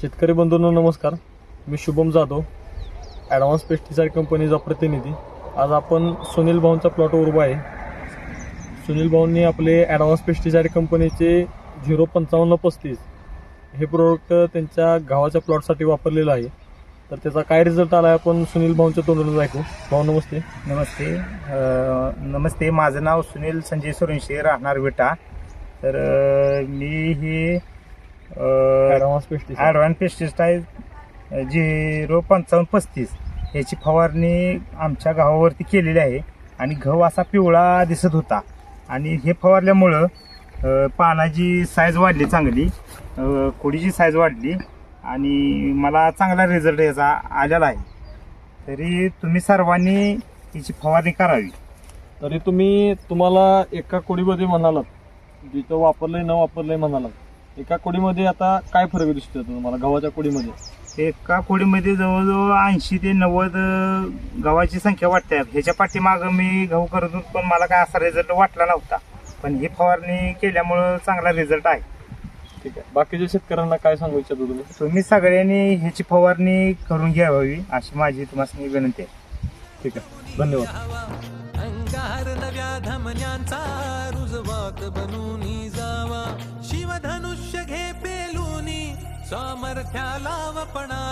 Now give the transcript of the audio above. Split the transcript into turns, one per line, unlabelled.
शेतकरी बंधूंनो नमस्कार. मी शुभम जाधव ॲडव्हान्स पेस्टिसाईड कंपनीचा प्रतिनिधी. आज आपण सुनील भाऊंचा प्लॉटवर उभा आहे. सुनील भाऊंनी आपले ॲडव्हान्स पेस्टिसाईड कंपनीचे झिरो पंचावन्न पस्तीस हे प्रोडक्ट त्यांच्या गावाच्या प्लॉटसाठी वापरलेलं आहे. तर त्याचा काय रिझल्ट आला आहे आपण सुनील भाऊंच्या तोंडून ऐकू. भाऊ नमस्ते.
नमस्ते. अ, नमस्ते. माझं नाव सुनील संजय सुरंशी राहणार विटा. तर मी ही
ॲडव्हान्स पेस्टिसाईड
झिरो पंचावन्न पस्तीस याची फवारणी आमच्या गावावरती केलेली आहे आणि गहू असा पिवळा दिसत होता. आणि हे फवारल्यामुळं पानाची साईज वाढली चांगली कोडीची साईज वाढली आणि मला चांगला रिझल्ट याचा आलेला आहे. तरी तुम्ही सर्वांनी याची फवारणी करावी.
तरी तुम्ही तुम्हाला एका कोडीमध्ये म्हणालात. जिथं वापरलंय न वापरलंय म्हणालात एका कोडीमध्ये आता काय फरक दिसतोय तुम्हाला? गव्हाच्या कोडीमध्ये.
एका कोडीमध्ये जवळजवळ ऐंशी ते नव्वद अं, गव्हाची संख्या वाटते ह्याच्या पाठीमागं मी गहू करत होतो पण मला काय असा रिझल्ट वाटला नव्हता. पण ही फवारणी केल्यामुळं चांगला रिझल्ट आहे.
ठीक आहे. बाकीच्या शेतकऱ्यांना काय सांगू इच्छितो तुम्ही?
तुम्ही सगळ्यांनी ह्याची फवारणी करून घ्यावी अशी माझी तुम्हाला विनंती आहे.
ठीक आहे. धन्यवाद.
अंगार नव्या धमन्यांचा. रुजवात बनूनी जावा. शिवधनुष्य घे पेलूनी. सामर्थ्याला वपणा